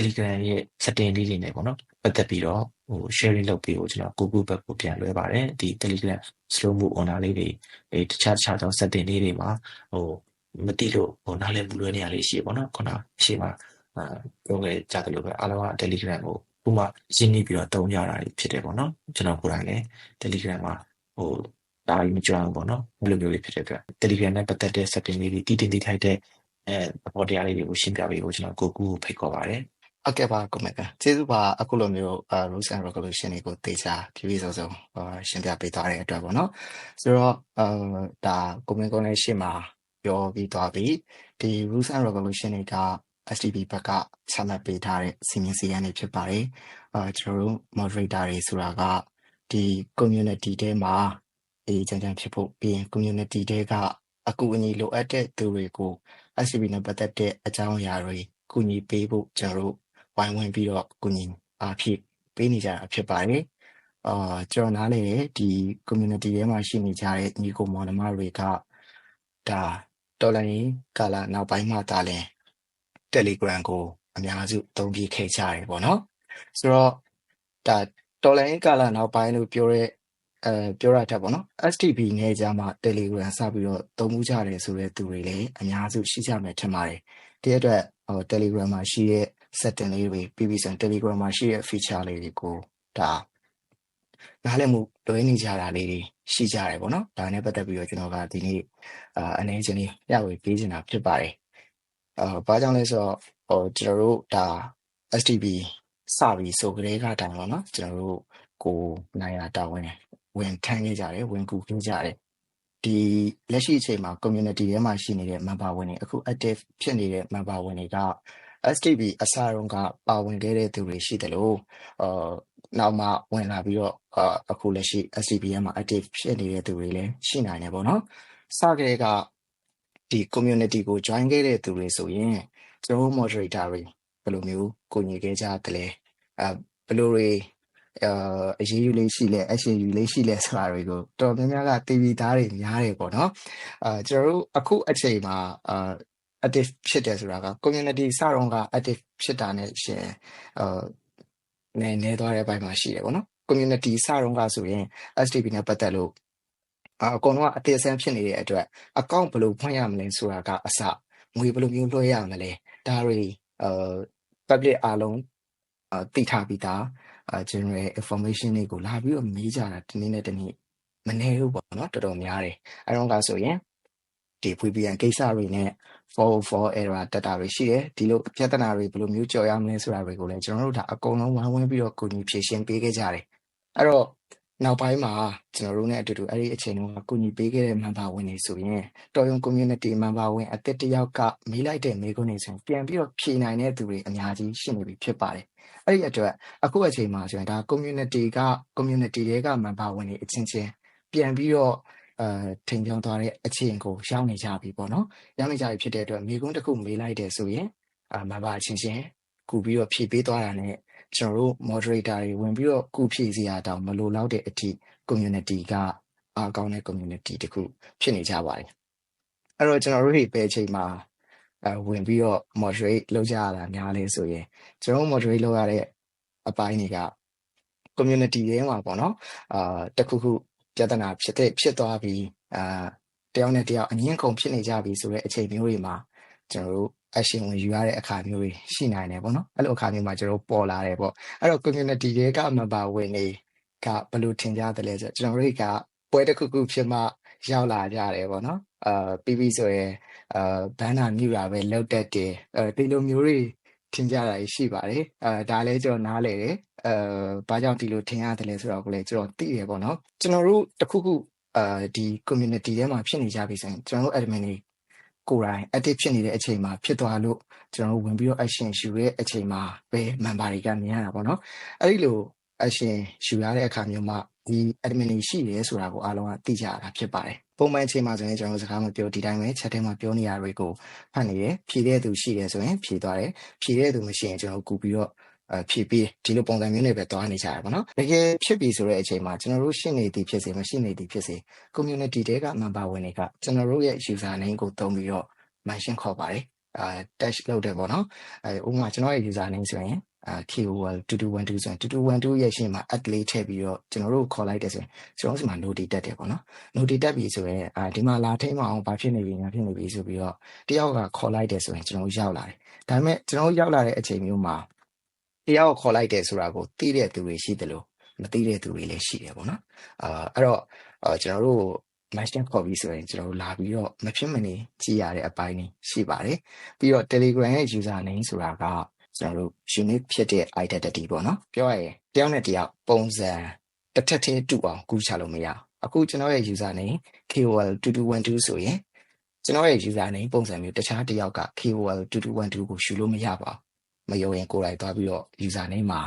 Telegram ရဲ့ setting လေးတွေနဲ့ပေါ့နော်ပတ်သက်ပြီးတော့ဟို sharing လုပ်ပေးဖို့ကျွန်တော်ကိုကူဘက်ကိုပြန်လွှဲပါတယ်ဒီ Telegram slow move owner လေးတွေအဲတခြားတခြားသော setting လေးတွေမှာဟိုမတိလို့ဟိုနားလည်မှုလွဲနေရလေးရှိရပေါ့နော်ခုနရှေ့မှာအာပြောခဲ့ကြတယ်လို့ပဲအားလုံးက Telegram ကိုဥမာရင်းနှီးပြီးတော့တုံးကြတာဖြစ်တယ်ပေါ့နော်ကျွန်တော်ကိုယ်တိုင်လည်း Telegram မှာဟိုဒါကြီးမကြွအောင်ပေါ့နော်ဘယ်လိုမျိုးလေးဖြစ်တဲ့အတွက် Telegram နဲ့ပတ်သက်တဲ့ setting လေးတွေတည်တည်တည်ထိုက်တဲ့အဲအပေါ်တရားလေးတွေကိုရှင်းပြပေးဖို့ကျွန်တော်ကိုကူကိုဖိတ်ခေါ်ပါတယ် ဟုတ်ကဲ့ပါကိုမကကျေးဇူးပါအခုလိုမျိုး rules and regulation တွေကိုသေချာပြည့်ပြည့်စုံစုံရှင်းပြပေးသွားတဲ့အတွက်ပေါ့နော်ဆိုတော့အာဒါကိုမင်းကောင်းလေးရှင်းမှာပြောပြီးသွားပြီဒီ rules and regulation တွေက STB ဘက်ကချမှတ်ပေးထားတဲ့စီမင်းစည်းကမ်းတွေဖြစ်ပါတယ်အာကျွန်တော်တို့ moderator တွေဆိုတာကဒီ community ထဲမှာအေးချမ်းချမ်းဖြစ်ဖို့ပြီးရင် community တဲကအကူအညီလိုအပ်တဲ့သူတွေကို SCB နဲ့ပတ်သက်တဲ့အကြောင်းအရာတွေကူညီပေးဖို့ကျွန်တော်တို့ ဝိုင်းဝန်းပြီးတော့ကူညီအားဖြင့်ပေးနေကြတာဖြစ်ပါတယ်။အာကျွန်တော်နားလေဒီ community ထဲမှာရှိနေကြတဲ့ညီကိုမောင်နှမတွေကဒါတော်လိုင်းကာလာနောက်ပိုင်းမှသာလဲ Telegram ကိုအများစုသုံးပြခဲ့ကြတယ်ပေါ့နော်။ဆိုတော့ဒါတော်လိုင်းကာလာနောက်ပိုင်းလို့ပြောရဲအဲပြောရတတ်ပေါ့နော် STP နဲ့ကြာမှ Telegram စပြီးတော့သုံးမှုကြတယ်ဆိုတဲ့သူတွေလည်းအများစုရှိကြမယ်ထင်ပါတယ်ဒီအတွက်ဟို Telegram မှာရှိတဲ့ setting လေးတွေပြီးပြီးဆိုရင် Telegram မှာရှိတဲ့ feature လေးတွေကိုဒါနားလည်မှုလွဲနေကြတာလေးတွေရှိကြတယ်ပေါ့နော်ဒါနဲ့ပတ်သက်ပြီးတော့ကျွန်တော်ကဒီနေ့အာအနေချင်းလေးရဝေပေးချင်တာဖြစ်ပါတယ်အာဘာကြောင့်လဲဆိုတော့ဟိုကျွန်တော်တို့ဒါ STP စပြီးဆိုကြတဲ့ကတိုင်ပေါ့နော်ကျွန်တော်တို့ကိုနိုင်ရတာဝန်ဝင်ထမ်းခဲ့ကြတယ်ဝင်ကူခဲ့ကြတယ်ဒီလက်ရှိအချိန်မှာ community ထဲမှာရှိနေတဲ့ member ဝင်တွေအခု active ဖြစ်နေတဲ့ member ဝင်တွေက STB အစားရုံးကပါဝင်ခဲ့တဲ့သူတွေရှိတယ်လို့အာနောက်မှဝင်လာပြီးတော့အာအခုလက်ရှိ STB ထဲမှာ active ဖြစ်နေတဲ့သူတွေလည်းရှိနိုင်တယ်ပေါ့နော်စကြဲကဒီ community ကို join ခဲ့တဲ့သူတွေဆိုရင်ကျွန်တော် moderator တွေဘယ်လိုမျိုးကိုညီခဲ့ကြတယ်လဲအဲဘယ်လိုတွေအာအရေးယူလေးရှိလဲအရှင်ယူလေးရှိလဲဆိုတာတွေကိုတော်တော်များများကတီဗီသားတွေများတယ်ပေါ့နော်အာကျွန်တော်တို့အခုအချိန်မှာအာ active ဖြစ်တယ်ဆိုတာက community စတော့က active ဖြစ်တာနဲ့ရှင်အာနည်းနည်းသွားတဲ့ဘက်မှာရှိတယ်ပေါ့နော် community စတော့ကဆိုရင် STP နဲ့ပတ်သက်လို့အအကုန်လုံးကအသေးအစမ်းဖြစ်နေတဲ့အတွက်အကောင့်ဘယ်လိုဖွင့်ရမလဲဆိုတာကအစငွေဘယ်လိုမျိုးလွှဲရမလဲဒါတွေအာ public အားလုံးအာသိထားပြီးသားအာ general information တွေကိုလာပြီးတော့မေးကြတာဒီနေ့နဲ့ဒီနေ့မနေဘူးပေါ့နော်တော်တော်များတယ်အဲတော့ကဆိုရင်ဒီ VPN ကိစ္စတွေနဲ့ 404 error data တွေရှိတယ်ဒီလိုပြဿနာတွေဘယ်လိုမျိုးကြော်ရမလဲဆိုတာတွေကိုလည်းကျွန်တော်တို့ဒါအကုန်လုံးဝိုင်းဝန်းပြီးတော့ကူညီဖြေရှင်းပေးခဲ့ကြတယ်အဲ့တော့နောက်ပိုင်းမှာကျွန်တော်တို့ ਨੇ အတူတူအဲ့ဒီအချိန်တုန်းကကူညီပေးခဲ့တဲ့ member ဝင်တွေဆိုရင်တော်ရုံ community member ဝင်အသက်တယောက်ကမေးလိုက်တဲ့မေးခွန်းတွေဆိုရင်ပြန်ပြီးတော့ဖြေနိုင်တဲ့သူတွေအများကြီးရှိနေပြီဖြစ်ပါတယ်အဲ့ဒီအတွက်အခုအချိန်မှာဆိုရင်ဒါ community က community တွေက member ဝင်တွေအချင်းချင်းပြန်ပြီးတော့ အဲထိန်ချောင်းသွားတဲ့အချိန်ကိုရောက်နေကြပြီပေါ့နော်ရောက်နေကြပြီဖြစ်တဲ့အတွက်မိကုန်းတစ်ခုမေးလိုက်တယ်ဆိုရင်အာ member အချင်းချင်းကူပြီးတော့ဖြည့်ပေးသွားတာ ਨੇ ကျွန်တော်တို့ moderator တွေဝင်ပြီးတော့ကူဖြည့်စီရတောင်မလိုတော့တဲ့အထိ community ကအားကောင်းတဲ့ community တခုဖြစ်နေကြပါတယ်အဲ့တော့ကျွန်တော်တို့ဒီပဲအချိန်မှာအဲဝင်ပြီးတော့ moderate လုပ်ကြရတာများလဲဆိုရင်ကျွန်တော် moderate လုပ်ရတဲ့အပိုင်းတွေက community တွေမှာပေါ့နော်အာတခုခု ပြဿနာဖြစ်တဲ့ဖြစ်သွားပြီးအာတယောက်နဲ့တယောက်အငင်းကုန်ဖြစ်နေကြပြီဆိုတဲ့အချိန်မျိုးတွေမှာကျွန်တော်တို့ action ဝင်ယူရတဲ့အခါမျိုးတွေရှိနိုင်တယ်ပေါ့နော်အဲ့လိုအခါမျိုးမှာကျွန်တော်ပေါ်လာတယ်ပေါ့အဲ့တော့ community တွေက member ဝင်တွေကဘယ်လိုထင်ကြတယ်လဲဆိုတော့ကျွန်တော်တို့ကပွဲတစ်ခုခုဖြစ်မှရောက်လာကြတယ်ပေါ့နော်အာပြီးပြီဆိုရင်အာဘန်နာမြူတာပဲလောက်တတ်တယ်အဲဒီလိုမျိုးတွေ ထင်ကြတာရှိပါတယ်အဲဒါလည်းကျွန်တော်နားလေတယ်အဲဘာကြောင့်ဒီလိုထင်ရတယ်လဲဆိုတော့ကိုလည်းကျွန်တော်သိတယ်ပေါ့နော်ကျွန်တော်တို့တခုခုအာဒီ community ထဲမှာဖြစ်နေကြပြီဆိုရင်ကျွန်တော်တို့ admin တွေကိုယ်တိုင် active ဖြစ်နေတဲ့အချိန်မှာဖြစ်သွားလို့ကျွန်တော်တို့ဝင်ပြီးတော့ action ယူတဲ့အချိန်မှာပဲ member တွေကမြင်ရတာပေါ့နော်အဲ့ဒီလို action ယူရတဲ့အခါမျိုးမှာဒီ admin တွေရှိတယ်ဆိုတာကိုအားလုံးကသိကြရတာဖြစ်ပါတယ် ပုံမှန်အချိန်မှာဆိုရင်ကျွန်တော်တို့စကားမပြောဒီတိုင်းပဲ chat ထဲမှာပြောနေရတွေကိုဖတ်နေတယ်ဖြည့်တဲ့သူရှိတယ်ဆိုရင်ဖြည့်သွားတယ်ဖြည့်တဲ့သူမရှိရင်ကျွန်တော်ကူပြီးတော့အဖြည့်ပြီးဒီလိုပုံစံမျိုးနဲ့ပဲသွားနေကြရပါတော့တကယ်ဖြစ်ပြီဆိုတဲ့အချိန်မှာကျွန်တော်တို့ရှင်းနေသည်ဖြစ်စေမရှိနေသည်ဖြစ်စေ community တွေက member ဝင်တွေကကျွန်တော်တို့ရဲ့ user name ကိုသုံးပြီးတော့ mention ခေါ်ပါတယ်အာ touch လုပ်တယ်ပေါ့နော်အဲဥပမာကျွန်တော်ရဲ့ user name ဆိုရင် အာ KOL 2212ဆိုရင်2212ရဲ့ရှေ့မှာ at လေးထည့်ပြီးတော့ကျွန်တော်တို့ခေါ်လိုက်တယ်ဆိုရင်ကျွန်တော်တို့စီမှာ node တက်တယ်ပေါ့နော် node တက်ပြီဆိုရင်အာဒီမှာလာထိမ့်မအောင်ဘာဖြစ်နေပြီညာဖြစ်နေပြီဆိုပြီးတော့တယောက်ကခေါ်လိုက်တယ်ဆိုရင်ကျွန်တော်တို့ရောက်လာတယ်ဒါပေမဲ့ကျွန်တော်တို့ရောက်လာတဲ့အချိန်မျိုးမှာတယောက်ခေါ်လိုက်တယ်ဆိုတာကိုသိတဲ့သူတွေရှိတယ်လို့မသိတဲ့သူတွေလည်းရှိတယ်ပေါ့နော်အာအဲ့တော့အာကျွန်တော်တို့ machine ခေါ်ပြီးဆိုရင်ကျွန်တော်တို့လာပြီးတော့မဖြစ်မနေကြည့်ရတဲ့အပိုင်းတွေရှိပါတယ်ပြီးတော့ Telegram ရဲ့ user name ဆိုတာက ကျွန်တော်တို့ unique ဖြစ်တဲ့ identity ပေါ့နော်ပြောရရင်တယောက်နဲ့တယောက်ပုံစံတစ်ထက်သေးတူအောင်ကူးချလို့မရအောင်အခုကျွန်တော်ရဲ့ user name KOL2212 ဆိုရင်ကျွန်တော်ရဲ့ user name ပုံစံမျိုးတခြားတစ်ယောက်က KOL2212 ကိုယူလို့မရပါဘူးမယုံရင်ကိုယ်တိုင်သွားပြီးတော့ user name မှာ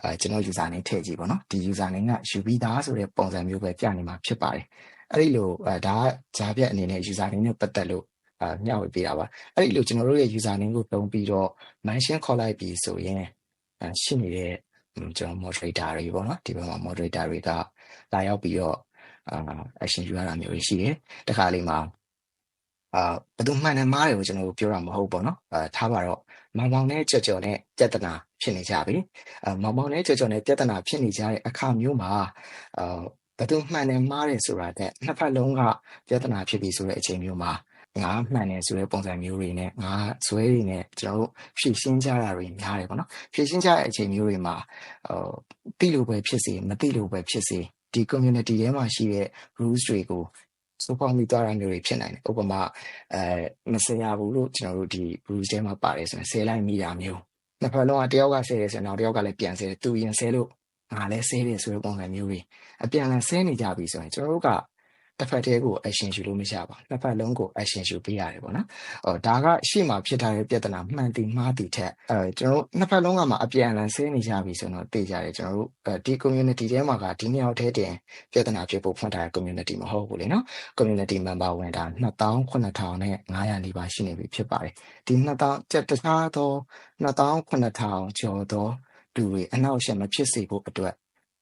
အဲကျွန်တော် user name ထည့်ကြည့်ပေါ့နော်ဒီ user name ကယူပြီးသားဆိုတဲ့ပုံစံမျိုးပဲပြနေမှာဖြစ်ပါတယ်အဲ့ဒီလိုအဲဒါကဂျာပြက်အနေနဲ့ user name နဲ့ပတ်သက်လို့ အာမျှဝေပေးတာပါအဲ့ဒီလိုကျွန်တော်တို့ရဲ့ user name ကိုတုံးပြီးတော့ mention ခေါ်လိုက်ပြီးဆိုရင်အဲရှိနေတဲ့ကျွန်တော် moderator တွေပေါ့နော်ဒီဘက်မှာ moderator တွေကလာရောက်ပြီးတော့အာ action ယူရတာမျိုးရှိတယ်တခါလေးမှာအာဘယ်သူမှန်တယ်မားတယ်ကိုကျွန်တော်တို့ပြောတာမဟုတ်ပေါ့နော်အာထားပါတော့မောင်မောင်နဲ့ကြော်ကြော်နဲ့ပြဿနာဖြစ်နေကြပြီအာမောင်မောင်နဲ့ကြော်ကြော်နဲ့ပြဿနာဖြစ်နေကြတဲ့အခါမျိုးမှာအာဘယ်သူမှန်တယ်မားတယ်ဆိုတာတဲ့နှစ်ဖက်လုံးကပြဿနာဖြစ်ပြီဆိုတဲ့အချိန်မျိုးမှာ ငါမှန်တယ်ဆိုတဲ့ပုံစံမျိုးတွေနဲ့ငါဇွဲတွေနဲ့ကျွန်တော်တို့ဖြည့်ရှင်းကြတာတွေများတယ်ပေါ့နော်ဖြည့်ရှင်းကြတဲ့အချိန်မျိုးတွေမှာဟိုတိလို့ပဲဖြစ်စေမတိလို့ပဲဖြစ်စေဒီ community ထဲမှာရှိတဲ့ rules တွေကိုစိုးပေါင်းပြီးသွားတာမျိုးတွေဖြစ်နိုင်တယ်ဥပမာအဲမစရဘူးလို့ကျွန်တော်တို့ဒီ rules ထဲမှာပါတယ်ဆိုရင်ဆဲလိုက်မိတာမျိုးနှစ်ဖက်လုံးကတယောက်ကဆဲတယ်ဆိုရင်နောက်တယောက်ကလည်းပြန်ဆဲတယ်သူရင်ဆဲလို့ငါလည်းဆဲတယ်ဆိုတဲ့ပုံစံမျိုးတွေအပြန်လည်ဆဲနေကြပြီဆိုရင်ကျွန်တော်တို့က တစ်ဖက်တည်းကို action ယူလို့မရပါဘူးနှစ်ဖက်လုံးကို action ယူပေးရတယ်ပေါ့နော်။အော်ဒါကရှေ့မှာဖြစ်ထားတဲ့ပြဿနာမှန်တည်မှားတည်ထက်အဲကျွန်တော်တို့နှစ်ဖက်လုံးကမှအပြန်အလှန်ဆဲနေကြပြီဆိုတော့သိကြတယ်ကျွန်တော်တို့အဲဒီ community ထဲမှာကဒီနှစ်ယောက်တည်းတင်ပြဿနာဖြစ်ဖို့ဖွင့်ထားတဲ့ community မဟုတ်ဘူးလေနော်။ community member ဝင်တာ2900နဲ့900နီးပါးရှိနေပြီဖြစ်ပါတယ်။ဒီ2000တက်တခြားသော29000ကျော်သောလူတွေအနောက်ရှက်မဖြစ်စေဖို့အတွက်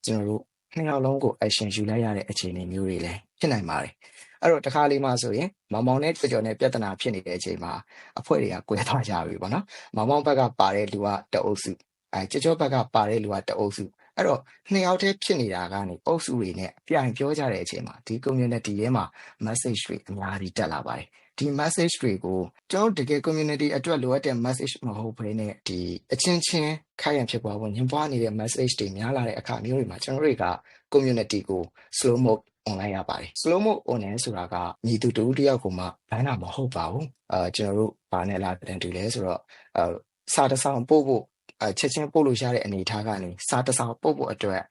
ကျွန်တော်တို့နှစ်ယောက်လုံးကို action ယူလိုက်ရတဲ့အခြေအနေမျိုးတွေလည်း ဖြစ်နိုင်ပါတယ်။အဲ့တော့တခါလေးမှဆိုရင်မောင်မောင်နဲ့ကြော်ကြော်နဲ့ပြဿနာဖြစ်နေတဲ့အချိန်မှာအဖွဲ့တွေကကွဲသွားကြပြီပေါ့နော်။မောင်မောင်ဘက်ကပါတဲ့လူကတအုပ်စုအဲကြော်ကြော်ဘက်ကပါတဲ့လူကတအုပ်စုအဲ့တော့နှစ်ယောက်တည်းဖြစ်နေတာကနေအုပ်စုတွေနဲ့ပြိုင်ပြောကြတဲ့အချိန်မှာဒီ community ထဲမှာ message တွေအများကြီးတက်လာပါတယ်။ဒီ message တွေကိုကျွန်တော်တကယ် community အတွက်လိုအပ်တဲ့ message မဟုတ်ဘဲနဲ့ဒီအချင်းချင်းခိုင်ရန်ဖြစ်ပွားဖို့ညှဉ်းပွားနေတဲ့ message တွေများလာတဲ့အခါမျိုးတွေမှာကျွန်တော်တွေက community ကို slow mode online ရပါတယ် slow mode online ဆိုတာကညီတူတူတယောက်ကိုမှဘန်းတာမဟုတ်ပါဘူးအာကျွန်တော်တို့ဘာနဲ့လာပြန်တူလဲဆိုတော့အာစာတစ်စောင်ပို့ဖို့အချက်ချင်းပို့လို့ရတဲ့အနေအထားကနေစာတစ်စောင်ပို့ဖို့အတွက်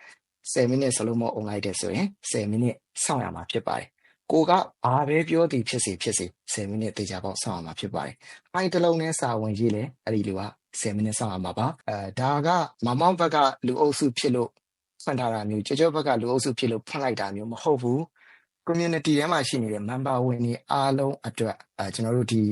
10မိနစ် slow mode online တဲ့ဆိုရင်10မိနစ်စောင့်ရမှာဖြစ်ပါတယ်ကိုကဘာပဲပြောသည်ဖြစ်စေဖြစ်စေ10မိနစ်တေချာပေါက်စောင့်ရမှာဖြစ်ပါတယ်။အိုင်တစ်လုံးနဲ့စာဝင်ရေးလေအဲ့ဒီလူက10မိနစ်စောင့်ရမှာပါ။အဲဒါကမမောင်ဘက်ကလူအုပ်စုဖြစ်လို့ ဖွင့်ထားတာမျိုးကြောကြောဘက်ကလူအုပ်စုဖြစ်လို့ဖွင့်လိုက်တာမျိုးမဟုတ်ဘူး။ community ထဲမှာရှိနေတဲ့ member ဝင်တွေအားလုံးအတွက်အဲကျွန်တော်တို့ဒီ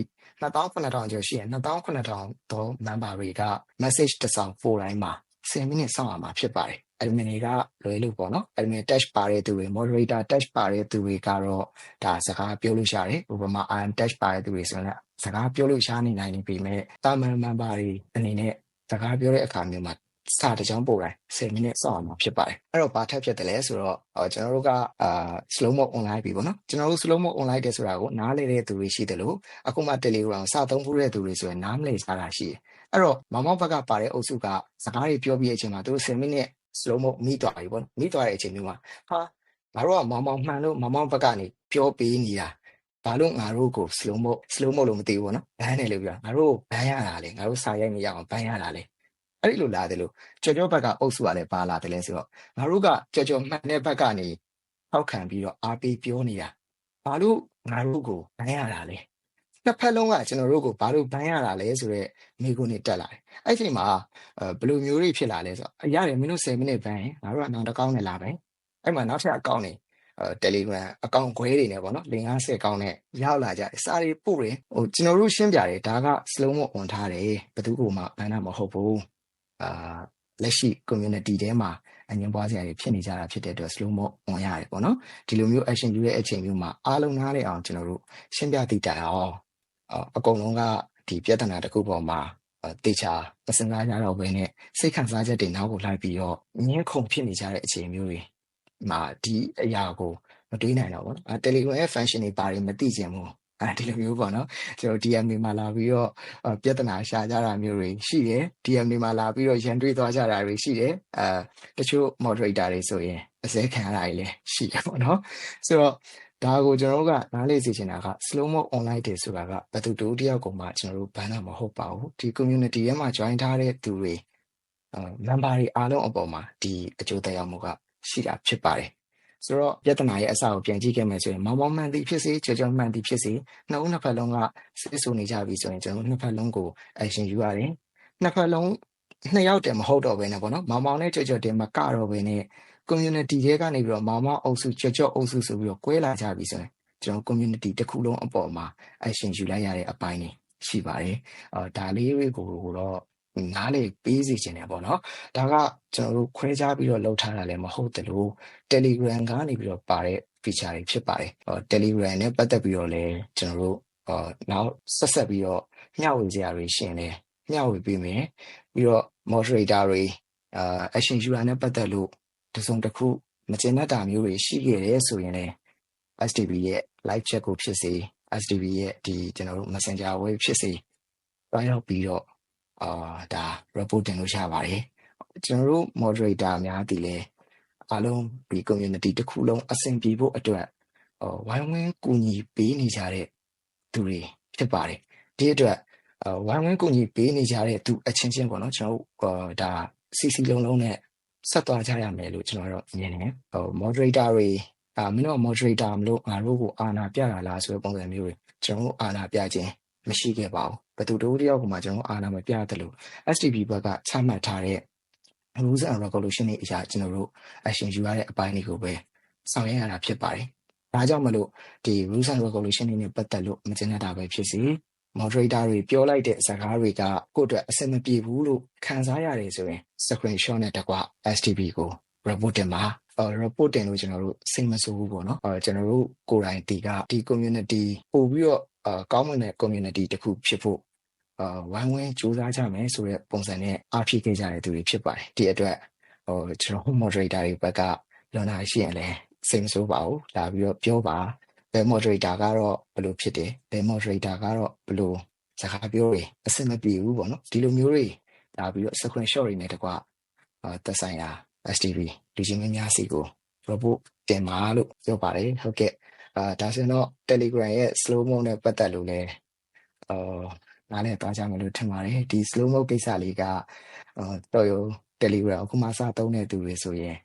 2900ကျော်ရှိရင်2900သော member တွေက message တစ်စောင်ပို့တိုင်းမှာ10မိနစ်စောင့်ရမှာဖြစ်ပါတယ် admin တွေကလွယ်လို့ပေါ့နော် admin touch ပါတဲ့သူတွေ moderator touch ပါတဲ့သူတွေကတော့ဒါစကားပြောလို့ရတယ်ဥပမာ I'm touch ပါတဲ့သူတွေဆိုရင်စကားပြောလို့ရှားနေနိုင်နေပြီမဲ့တာမန် member တွေအနေနဲ့စကားပြောတဲ့အခါမျိုးမှာ စာတစ်ကြောင်းပို့တိုင်း10မိနစ်စောင့်အောင်မှာဖြစ်ပါတယ်အဲ့တော့ဘာထပ်ဖြစ်တယ်လဲဆိုတော့ကျွန်တော်တို့ကအာ slow mode online ပြီပေါ့နော်ကျွန်တော်တို့ slow mode online တဲ့ဆိုတာကိုနားလည်တဲ့သူတွေရှိတယ်လို့အခုမှ Telegram စသုံးဖို့တဲ့သူတွေဆိုရင်နားမလည်စားတာရှိတယ်အဲ့တော့မောင်မောင်ဘက်ကပါတဲ့အုပ်စုကစကားတွေပြောပြီးအချိန်မှာသူတို့10မိနစ် slow mode မိသွားပြီပေါ့နော်မိသွားတဲ့အချိန်မျိုးမှာဟာငါတို့ကမောင်မောင်မှန်လို့မောင်မောင်ဘက်ကနေပြောပေးနေတာဘာလို့ငါတို့ကို slow mode slow mode လို့မသိဘူးပေါ့နော်ဘန်းတယ်လို့ပြောငါတို့ဘန်းရတာလေငါတို့စာရိုက်နေရအောင်ဘန်းရတာလေ အဲ့ဒီလိုလာတယ်လို့ကြော်ကြော်ဘက်ကအုပ်စုကလည်းပါလာတယ်လဲဆိုတော့ငါတို့ကကြော်ကြော်မှန်တဲ့ဘက်ကနေထောက်ခံပြီးတော့အားပေးပြောနေတာဘာလို့ငါတို့ကိုဘန်းရတာလဲနှစ်ဖက်လုံးကကျွန်တော်တို့ကိုဘာလို့ဘန်းရတာလဲဆိုတော့မိကုန်းနေတက်လာတယ်အဲ့ဒီမှာဘယ်လိုမျိုးတွေဖြစ်လာလဲဆိုတော့ရတယ်မင်းတို့10မိနစ်ဘန်းရင်ငါတို့ကနောက်တစ်ကောင်းနဲ့လာပဲအဲ့မှာနောက်ထပ်အကောင့်နေအဲ Telegram အကောင့်ခွဲတွေနဲ့ပေါ့နော်50အကောင့်နဲ့ရောက်လာကြတယ်စာတွေပို့တယ်ဟိုကျွန်တော်တို့ရှင်းပြတယ်ဒါက slow mo on ထားတယ်ဘယ်သူမှဘန်းတာမဟုတ်ဘူး အာလက်ရှိ community ထဲမှာအငြင်းပွားစရာတွေဖြစ်နေကြတာဖြစ်တဲ့အတွက် slow mo on ရတယ်ပေါ့နော်ဒီလိုမျိုး action ယူတဲ့အချိန်မျိုးမှာအားလုံးနားလည်အောင်ကျွန်တော်တို့ရှင်းပြသိကြအောင်အကုန်လုံးကဒီပြဿနာတစ်ခုပေါ်မှာအဲတေချာမစင်စားကြတော့ဘဲနဲ့စိတ်ခံစားချက်တွေနောက်ကိုလိုက်ပြီးတော့ငင်းခုန်ဖြစ်နေကြတဲ့အခြေမျိုးတွေမှာဒီအရာကိုမတွေးနိုင်တော့ဘူးနော်အဲ Telegram ရဲ့ function တွေဘာတွေမသိချင်ဘူး အဲဒီလိုမျိုးပေါ့နော်ကျွန်တော် DM တွေမှာလာပြီးတော့အဲပြဿနာရှာကြတာမျိုးတွေရှိတယ် DM တွေမှာလာပြီးတော့ရန်တွေးသွားကြတာတွေရှိတယ်အဲတချို့ moderator တွေဆိုရင်အစဲခံရတာတွေလည်းရှိတယ်ပေါ့နော်ဆိုတော့ဒါကိုကျွန်တော်တို့ကနားလေစီချင်တာက slow mo online တွေဆိုတာကဘယ်သူတူတယောက်ကိုမှကျွန်တော်တို့ဘန်းတာမဟုတ်ပါဘူးဒီ community ထဲမှာ join ထားတဲ့သူတွေအဲ member တွေအားလုံးအပေါ်မှာဒီအကျိုးသက်ရောက်မှုကရှိတာဖြစ်ပါတယ် ဆိုတော့ပြဿနာရဲ့အစကိုပြန်ကြည့်ခဲ့မယ်ဆိုရင်မောင်မောင်မှန်သည်ဖြစ်စေကြောကြောမှန်သည်ဖြစ်စေနှစ်ဦးနှစ်ဖက်လုံးကစစ်ဆိုနေကြပြီဆိုရင်ကျွန်တော်တို့နှစ်ဖက်လုံးကို action ယူရတယ်နှစ်ဖက်လုံးနှစ်ယောက်တည်းမဟုတ်တော့ဘဲနဲ့ပေါ့နော်မောင်မောင်နဲ့ကြောကြောတည်းမကတော့ဘဲနဲ့ community တွေကနေပြီးတော့မောင်မောင်အုပ်စုကြောကြောအုပ်စုဆိုပြီးတော့ကွဲလာကြပြီဆိုရင်ကျွန်တော် community တစ်ခုလုံးအပေါ်မှာ action ယူလိုက်ရတဲ့အပိုင်းတွေရှိပါတယ်အော်ဒါလေးတွေကိုတော့ နားလေပေးစီခြင်းတယ်ပေါ့နော်ဒါကကျွန်တော်တို့ခွဲခြားပြီးတော့လုပ်ထားတာလည်းမဟုတ်တယ်လို့ Telegram ကနေပြီးတော့ပါတဲ့ feature တွေဖြစ်ပါတယ်။အော် Telegram နဲ့ပတ်သက်ပြီးတော့လည်းကျွန်တော်တို့အော်နောက်ဆက်ဆက်ပြီးတော့မျှဝေကြရတွေရှင်လဲမျှဝေပေးမယ်။ပြီးတော့ moderator တွေအာ action user နဲ့ပတ်သက်လို့တစုံတစ်ခုမကျင်တတ်တာမျိုးတွေရှိခဲ့တယ်ဆိုရင်လည်း STB ရဲ့ live chat ကိုဖြစ်စေ STB ရဲ့ဒီကျွန်တော်တို့ Messenger web ဖြစ်စေတွားရောက်ပြီးတော့ အာဒါ report တင်လို့ရပါတယ်။ကျွန်တော်တို့ moderator များတည်လဲအားလုံးဒီ community တစ်ခုလုံးအဆင်ပြေဖို့အတွက်အော်ဝိုင်းဝန်းကူညီပေးနေကြတဲ့သူတွေဖြစ်ပါတယ်။ဒီအတွက်အော်ဝိုင်းဝန်းကူညီပေးနေကြတဲ့သူအချင်းချင်းပေါ့နော်ကျွန်တော်တို့အော်ဒါစီစီလုံးလုံးနဲ့ဆက်သွားကြရမယ်လို့ကျွန်တော်တို့မြင်နေတယ်။ဟို moderator တွေအာမင်းတို့ moderator မလို့ငါတို့ကိုအာနာပြတာလားဆိုတဲ့ပုံစံမျိုးတွေကျွန်တော်တို့အာနာပြခြင်း မရှိခဲ့ပါဘူး။ဘယ်သူတို့တယောက်ကမှကျွန်တော်အာနာမပြတယ်လို့ STP ဘက်ကချမှတ်ထားတဲ့ rules and regulation တွေအရာကျွန်တော်တို့ action ယူရတဲ့အပိုင်းတွေကိုပဲဆောင်ရွက်ရတာဖြစ်ပါတယ်။ဒါကြောင့်မလို့ဒီ rules and regulation တွေနဲ့ပတ်သက်လို့မကျင်တတ်တာပဲဖြစ်စေ moderator တွေပြောလိုက်တဲ့စကားတွေကကိုယ့်အတွက်အဆင်မပြေဘူးလို့ခံစားရတယ်ဆိုရင် screenshot နဲ့တကွ STP ကို report တင်ပါအော် report တင်လို့ကျွန်တော်တို့စိတ်မဆိုးဘူးပေါ့နော်အော်ကျွန်တော်တို့ကိုယ်တိုင်ဒီကဒီ community ပို့ပြီးတော့ အာကောင်းမွန်တဲ့ community တစ်ခုဖြစ်ဖို့အာဝိုင်းဝန်းကြိုးစားကြမယ်ဆိုတဲ့ပုံစံနဲ့အားဖြည့်ခဲ့ကြတဲ့သူတွေဖြစ်ပါတယ်ဒီအတွက်ဟိုကျွန်တော် moderator တွေဘက်ကလွန်တာရှိရင်လည်းစိတ်မဆိုးပါဘူးလာပြီးတော့ပြောပါဘယ် moderator ကတော့ဘယ်လိုဖြစ်တယ်ဘယ် moderator ကတော့ဘယ်လိုစကားပြောတွေအဆင်မပြေဘူးပေါ့နော်ဒီလိုမျိုးတွေလာပြီးတော့ screenshot တွေနဲ့တကွအာသက်ဆိုင်ရာ STV လူချင်းမင်းများစီကို report တင်ပါလို့ပြောပါတယ်ဟုတ်ကဲ့ အာဒါဆိုရင်တော့ Telegram ရဲ့ slow mo နဲ့ပတ်သက်လို့လည်းအာနားလည်သွားကြမယ်လို့ထင်ပါတယ်ဒီ slow mo ကိစ္စလေးကအာတော်ရုံ Telegram အခုမှစသုံးတဲ့သူတွေဆိုရင်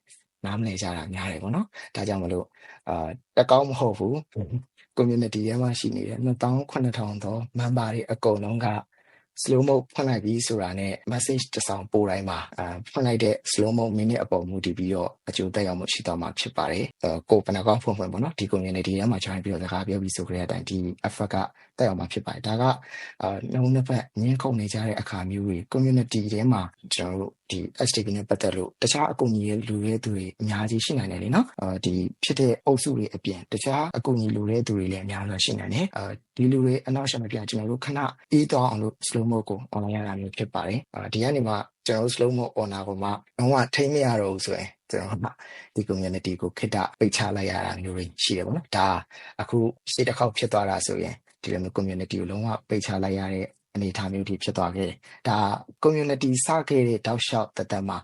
နားမလည်ကြတာများတယ်ပေါ့နော်ဒါကြောင့်မလို့အာတကောင်းမဟုတ်ဘူး community ထဲမှာရှိနေတဲ့28000သော member တွေအကုန်လုံးက slow mode ဖွင့်လိုက်ပြီးဆိုတာနဲ့ message တစ်စောင်ပို့တိုင်းမှာအာဖွင့်လိုက်တဲ့ slow mode minute အပေါ်မူတည်ပြီးတော့အကျိုးသက်ရောက်မှုရှိသွားမှာဖြစ်ပါတယ်။အဲကိုယ်ပနကောင်းဖွင့်ဖွင့်ပေါ့နော်ဒီ community ထဲမှာ join ပြီးတော့စကားပြောပြီးဆိုကြတဲ့အတိုင်းဒီ effort ကသက်ရောက်မှာဖြစ်ပါတယ်။ဒါကအာနှုံနှစ်ဖက်ညှင်းခုန်နေကြတဲ့အခါမျိုးတွေ community ထဲမှာကျွန်တော်တို့ဒီ STP နဲ့ပတ်သက်လို့တခြားအကူအညီလူရဲသူတွေအများကြီးရှိနိုင်တယ်လေနော်။အာဒီဖြစ်တဲ့အုပ်စုတွေအပြင်တခြားအကူအညီလူရဲသူတွေလည်းအများကြီးရှိနိုင်တယ်။အာဒီလူတွေအနောက်ရှမပြကျွန်တော်တို့ခဏအေးသွားအောင်လို့ slow mode ကို online ရတာမျိုးဖြစ်ပါတယ်။အာဒီကနေမှကျွန်တော်တို့ slow mode honor ကိုမှတော့ထိမ့်မရတော့ဘူးဆိုရင်ကျွန်တော်တို့ဒီ community ကိုခိတပိတ်ချလိုက်ရတာမျိုးတွေရှိတယ်ပေါ့နော်။ဒါအခုရှေ့တစ်ခေါက်ဖြစ်သွားတာဆိုရင်ဒီလိုမျိုး community ကိုလုံးဝပိတ်ချလိုက်ရတဲ့အနေအထားမျိုးတွေဖြစ်သွားခဲ့တယ်။ဒါ community စခဲ့တဲ့တောက်လျှောက်တသက်မှာ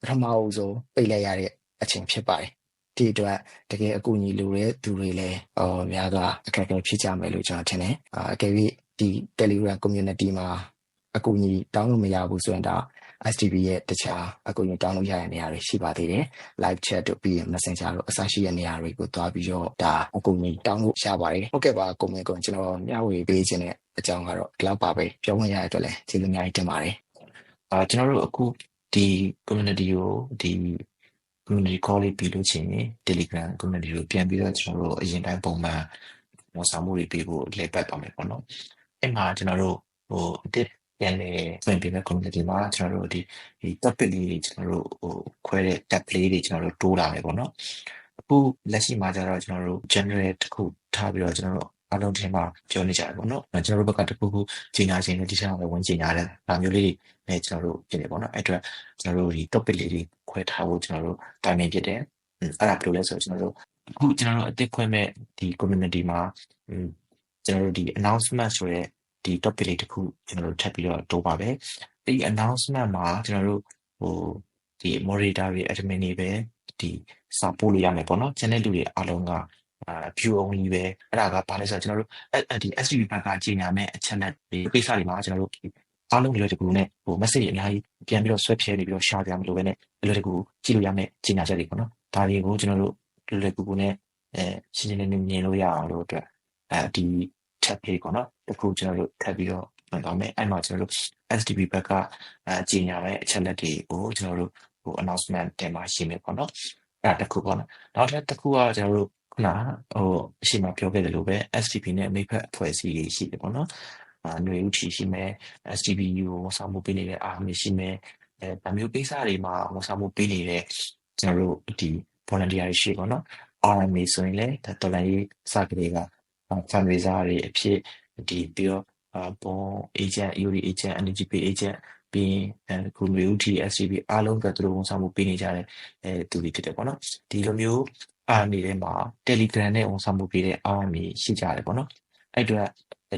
ပထမအဦးဆုံးပိတ်လိုက်ရတဲ့အချိန်ဖြစ်ပါတယ်။ ဒီအတွက်တကယ်အကူအညီလိုတဲ့သူတွေလည်းအော်များစွာအခက်အခဲဖြစ်ကြမယ်လို့ကျွန်တော်ထင်တယ်။အာအကယ်၍ဒီ Telegram community မှာအကူအညီတောင်းလို့မရဘူးဆိုရင်ဒါ STB ရဲ့တခြားအကူအညီတောင်းလို့ရတဲ့နေရာတွေရှိပါသေးတယ်။ live chat တို့ပြီးရင် messenger တို့အစရှိတဲ့နေရာတွေကိုတွားပြီးတော့ဒါအကူအညီတောင်းလို့ရပါတယ်။ဟုတ်ကဲ့ပါကိုမင်းကွန်ကျွန်တော်မျှဝေပေးခြင်းတဲ့အကြောင်းကတော့ဒီလောက်ပါပဲပြောဝင်ရတဲ့အတွက်လည်းကျေးဇူးအများကြီးတင်ပါတယ်အာကျွန်တော်တို့အခုဒီ community ကိုဒီ community call လေးပြီးလို့ချင်း Telegram community ကိုပြန်ပြီးတော့ကျွန်တော်တို့အရင်တိုင်းပုံမှန်ဝန်ဆောင်မှုတွေပေးဖို့လေပတ်သွားမယ်ပေါ့နော်အဲ့မှာကျွန်တော်တို့ဟိုအတစ်ပြန်လေပြင်ပြမဲ့ community မှာကျွန်တော်တို့ဒီဒီ topic လေးတွေကျွန်တော်တို့ဟိုခွဲတဲ့ tab လေးတွေကျွန်တော်တို့တိုးလာမယ်ပေါ့နော်အခုလက်ရှိမှာကျတော့ကျွန်တော်တို့ general တစ်ခုထားပြီးတော့ကျွန်တော်တို့ အားလုံးထဲမှာပြောနေကြတယ်ပေါ့နော်။ကျွန်တော်တို့ဘက်ကတခုခုကြီးညာခြင်းနဲ့ဒီချက်ပဲဝင်ကြီးညာတယ်ဒါမျိုးလေးတွေနဲ့ကျွန်တော်တို့ပြင်နေပေါ့နော်အဲ့အတွက်ကျွန်တော်တို့ဒီ topic လေးတွေခွဲထားဖို့ကျွန်တော်တို့တိုင်ပင်ဖြစ်တယ်။အဲ့ဒါဘယ်လိုလဲဆိုတော့ကျွန်တော်တို့အခုကျွန်တော်တို့အသစ်ခွဲမဲ့ဒီ community မှာကျွန်တော်တို့ဒီ announcement ဆိုရဲဒီ topic လေးတစ်ခုကျွန်တော်တို့ထပ်ပြီးတော့တိုးပါပဲ။ဒီ announcement မှာကျွန်တော်တို့ဟိုဒီ moderator တွေ admin တွေပဲဒီစာပို့လို့ရမယ်ပေါ့နော် channel လူတွေအားလုံးကအာ view only ပဲအဲ့ဒါကဘာလဲဆိုတော့ကျွန်တော်တို့ဒီ SDB ဘက်ကကြီးညာမဲ့အချက်လက်ဒီကိစ္စတွေမှာကျွန်တော်တို့အားလုံးလွယ်တကူနဲ့ဟို message တွေအများကြီးပြန်ပြီးတော့ဆွဲဖြဲနေပြီးတော့ share ပြမလို့ပဲနဲ့လွယ်တကူကြည့်လို့ရမယ်ကြီးညာချက်တွေပေါ့နော်ဒါတွေကိုကျွန်တော်တို့လွယ်လွယ်ကူကူနဲ့အဲရှင်းရှင်းလင်းလင်းမြင်လို့ရအောင်လို့အတွက်အဲဒီ tab လေးပေါ့နော်တခုကျွန်တော်တို့ထပ်ပြီးတော့မှန်သွားမယ်အဲ့မှာကျွန်တော်တို့ SDB ဘက်ကအဲကြီးညာမဲ့အချက်လက်တွေကိုကျွန်တော်တို့ဟို announcement တင်မှာရှိမယ်ပေါ့နော်အဲ့ဒါတခုပေါ့နော်နောက်ထပ်တစ်ခုကကျွန်တော်တို့ ခုနဟိုအရှိမပြောခဲ့တယ်လို့ပဲ STP နဲ့မိဖက်အဖွဲ့အစည်းတွေရှိတယ်ပေါ့နော်အာຫນွေဥချီရှိမယ် STPU ကိုဝန်ဆောင်မှုပေးနေတဲ့အာမီရှိမယ်အဲဒါမျိုးကိစ္စတွေမှာဝန်ဆောင်မှုပေးနေတဲ့ကျွန်တော်တို့ဒီ volunteer တွေရှိပေါ့နော် RMA ဆိုရင်လည်းဒါတော်လိုင်းရေးစကလေးက fundraiser တွေအဖြစ်ဒီပြီးတော့အာဘွန် agent EOD agent energy pay agent ပြီးရင်အဲခုမျိုး TSCB အားလုံးကသူတို့ဝန်ဆောင်မှုပေးနေကြတဲ့အဲသူတွေဖြစ်တယ်ပေါ့နော်ဒီလိုမျိုး အားနေထဲမှာ Telegram နဲ့ ဝန်ဆောင်မှုပေးတဲ့အားမီရှိကြတယ်ပေါ့နော် အဲ့အတွက်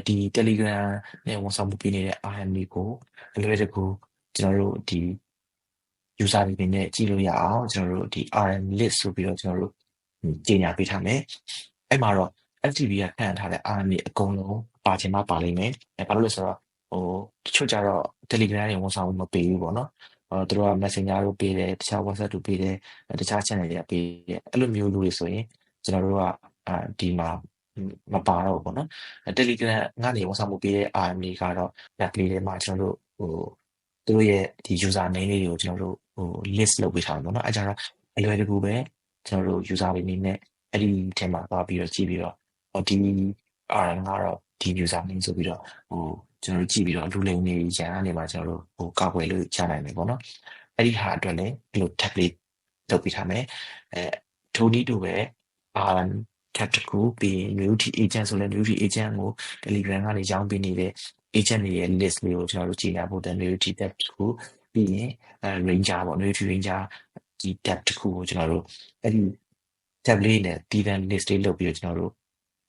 ဒီ Telegram နဲ့ ဝန်ဆောင်မှုပေးနေတဲ့ RME ကို အလွယ်တကူ ကျွန်တော်တို့ ဒီ user တွေနဲ့ ကြည့်လို့ရအောင် ကျွန်တော်တို့ ဒီ RM list ဆိုပြီးတော့ ကျွန်တော်တို့ ကြီးညာပေးထားမယ် အဲ့မှာတော့ FTP ကခန့်ထားတဲ့ RME အကုန်လုံး ပါချင်မှ ပါလိမ့်မယ်အဲဘာလို့လဲဆိုတော့ ဟို တချို့ကြတော့ Telegram တွေဝန်ဆောင်မှု မပေးဘူးပေါ့နော်အော် သူတို့က Messenger တို့ပေးတယ်တခြား WhatsApp တို့ပေးတယ်တခြား channel တွေကပေးတယ်အဲ့လိုမျိုးလူတွေဆိုရင်ကျွန်တော်တို့ကအာဒီမှာမပါတော့ဘူးပေါ့နော် Telegram ကနေဝန်ဆောင်မှုပေးတဲ့ RM တွေကတော့ back လေးထဲမှာကျွန်တော်တို့ဟိုသူတို့ရဲ့ဒီ user name လေးတွေကိုကျွန်တော်တို့ဟို list လုပ်ပေးထားတယ်ပေါ့နော်အဲကြတော့အလွယ်တကူပဲကျွန်တော်တို့ user တွေအနေနဲ့အဲ့ဒီထဲမှာသွားပြီးတော့ကြည့်ပြီးတော့ဟောဒီ RM ကတော့ဒီ user name ဆိုပြီးတော့ဟိုကျွန်တော်တို့ကြည့်ပြီးတော့လူလိမ်နေရန်ကနေမှာကျွန်တော်တို့ဟိုကောက်ွယ်လို့ချနိုင်မယ်ပေါ့နော်အဲ့ဒီဟာအတွက်လည်းဒီလို tablet လုပ်ပေးထားမယ်အဲထိုနည်းတူပဲ RM tab တစ်ခုပြီး Newty agent ဆိုလဲ Newty agent ကို Telegram ကနေရောင်းပေးနေတဲ့ agent တွေရဲ့ list လေးကိုကျွန်တော်တို့ကြည့်နိုင်ဖို့တဲ့ Newty tab တစ်ခုပြီးရင်အဲ Ranger ပေါ့ Newty Ranger ဒီ tab တစ်ခုကိုကျွန်တော်တို့အဲ့ဒီ tab လေးနဲ့တည်တဲ့ list လေးလုပ်ပြီးတော့ကျွန်တော်တို့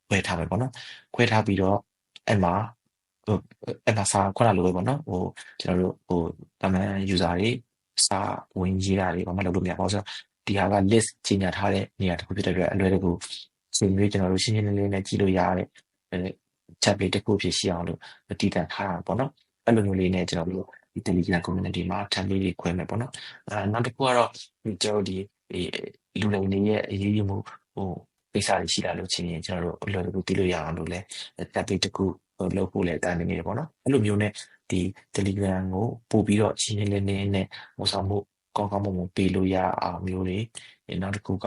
ခွဲထားမယ်ပေါ့နော်ခွဲထားပြီးတော့အဲ့မှာဟို အဲ့မှာစာခွက်လာလို့ပဲပေါ့နော်ဟိုကျွန်တော်တို့ဟိုတာမန် user တွေစာဝင်ရေးတာတွေဘာမှလုပ်လို့မရပါဘူးဆိုတော့ဒီဟာက list ကြီးညာထားတဲ့နေရာတစ်ခုဖြစ်တဲ့အတွက်အလွယ်တကူချိန်မျိုးကျွန်တော်တို့ရှင်းရှင်းလင်းလင်းနဲ့ကြည့်လို့ရတဲ့အဲ tab လေးတစ်ခုဖြစ်ရှိအောင်လို့တည်တံ့ထားတာပေါ့နော်အဲ့လိုမျိုးလေးနဲ့ကျွန်တော်တို့ဒီ Telegram community မှာ tab လေးတွေခွဲမယ်ပေါ့နော်အဲနောက်တစ်ခုကတော့ကျွန်တော်တို့ဒီလူလိမ်တွေရဲ့အရေးကြီးမှုဟိုကိစ္စတွေရှိလာလို့ချင်းရင်ကျွန်တော်တို့အလွယ်တကူသိလို့ရအောင်လို့လဲ tab လေးတစ်ခု လုပ်ဖို့လည်းတာနေနေတယ်ပေါ့နော်အဲ့လိုမျိုးနဲ့ဒီ Telegram ကိုပို့ပြီးတော့ရှင်းရှင်းလင်းလင်းနဲ့ဝန်ဆောင်မှုကောင်းကောင်းမွန်မွန်ပေးလို့ရအောင်မျိုးတွေနောက်တစ်ခုက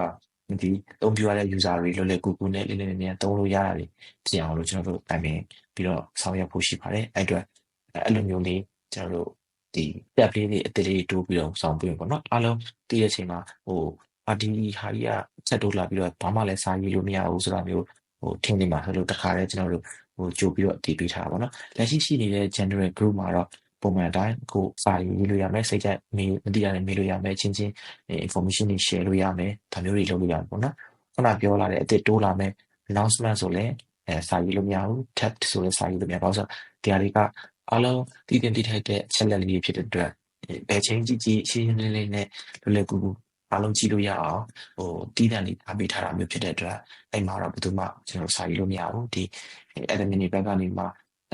ဒီသုံးပြရတဲ့ user တွေလွယ်လွယ်ကူကူနဲ့လေးလေးနက်နက်သုံးလို့ရတာတွေဖြစ်အောင်လို့ကျွန်တော်တို့တိုင်ပင်ပြီးတော့ဆောင်ရွက်ဖို့ရှိပါတယ်အဲ့အတွက်အဲ့လိုမျိုးလေးကျွန်တော်တို့ဒီ tab လေးတွေအသေးလေးတိုးပြီးတော့ဆောင်ပြပေါ့နော်အားလုံးတည်တဲ့အချိန်မှာဟိုအာဒီဟာကြီးကချက်တိုးလာပြီးတော့ဘာမှလည်းစာရေးလို့မရဘူးဆိုတာမျိုးဟိုထင်နေမှာဆိုလို့တခါတည်းကျွန်တော်တို့ ဟိုကြိုပြီးတော့အတည်ပြုထားတာပေါ့နော်လက်ရှိရှိနေတဲ့ general group မှာတော့ပုံမှန်အတိုင်းကိုစာရေးလို့ရမယ်စိတ်ကြမေးမသိရတယ်မေးလို့ရမယ်ချင်းချင်း information တွေ share လို့ရမယ်ဒါမျိုးတွေလုပ်လို့ရမယ်ပေါ့နော်ခုနပြောလာတဲ့အစ်စ်တိုးလာမယ် announcement ဆိုလည်းအဲစာရေးလို့မရဘူး tab ဆိုလည်းစာရေးလို့မရပါဘူးဆိုတော့ဒီဟာတွေကအားလုံးတည်တင်တည်ထိုက်တဲ့အချက်လက်လေးဖြစ်တဲ့အတွက်ဘယ်ချင်းကြီးကြီးရှင်းရှင်းလင်းလင်းနဲ့လွယ်လွယ်ကူကူ အားလုံးကြည့်လို့ရအောင်ဟိုတီးတန့်လေးထားပေးထားတာမျိုးဖြစ်တဲ့အတွက်အဲ့မှာတော့ဘယ်သူမှကျွန်တော်စာရေးလို့မရဘူးဒီ admin တွေဘက်ကနေမှ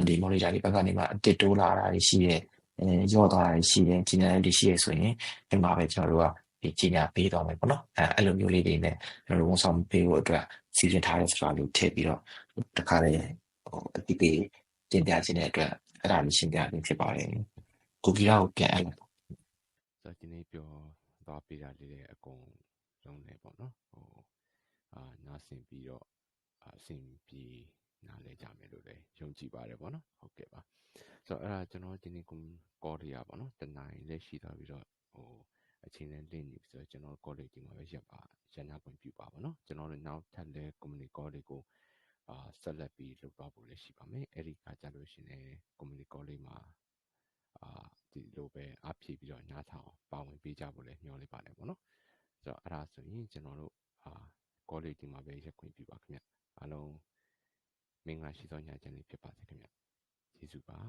ဒီ monitor တွေဘက်ကနေမှအတစ်တိုးလာတာရှိတယ်အဲရော့သွားတာရှိတယ်ကြီးညာတွေရှိရဆိုရင်အဲ့မှာပဲကျွန်တော်တို့ကဒီကြီးညာပေးတော့မယ်ပေါ့နော်အဲအဲ့လိုမျိုးလေးတွေနဲ့ကျွန်တော်တို့ဝန်ဆောင်ပေးဖို့အတွက်စီစဉ်ထားတဲ့စကားလေးထည့်ပြီးတော့တခါလေဟိုအတိအပေးတင်ပြခြင်းတဲ့အတွက်အဲ့ဒါလေးရှင်းပြခြင်းဖြစ်ပါတယ်ကိုကြီးရာကိုပြန်အဲ့လိုဆိုတော့ဒီနေ့ပြော သွားပေးတာလေးတွေအကုန်လုံးနေပေါ့နော်ဟိုအာနားဆင်ပြီးတော့အဆင်ပြေနားလဲကြမယ်လို့လည်းယုံကြည်ပါတယ်ပေါ့နော်ဟုတ်ကဲ့ပါဆိုတော့အဲ့ဒါကျွန်တော်ဒီနေ့ကော်ရီယာပေါ့နော်တနိုင်လည်းရှိသွားပြီးတော့ဟိုအချိန်နဲ့လင့်နေပြီဆိုတော့ကျွန်တော် call လေးဒီမှာပဲရပ်ပါရန်နာပွင့်ပြပါပေါ့နော်ကျွန်တော်တို့နောက်ထပ်လဲ community call တွေကိုအာဆက်လက်ပြီးလုပ်သွားဖို့လည်းရှိပါမယ်အဲ့ဒီကကြလို့ရှိရင် community college မှာအာ ဒီလိုပဲအဖြည့်ပြီးတော့ညဆောင်ပါဝင်ပေးကြဖို့လည်းညှော်လိုက်ပါတယ်ပေါ့နော်ဆိုတော့အဲ့ဒါဆိုရင်ကျွန်တော်တို့အာ college ဒီမှာပဲရက်ခွင့်ပြုပါခင်ဗျအားလုံးမင်္ဂလာရှိသောညချမ်းလေးဖြစ်ပါစေခင်ဗျကျေးဇူးပါ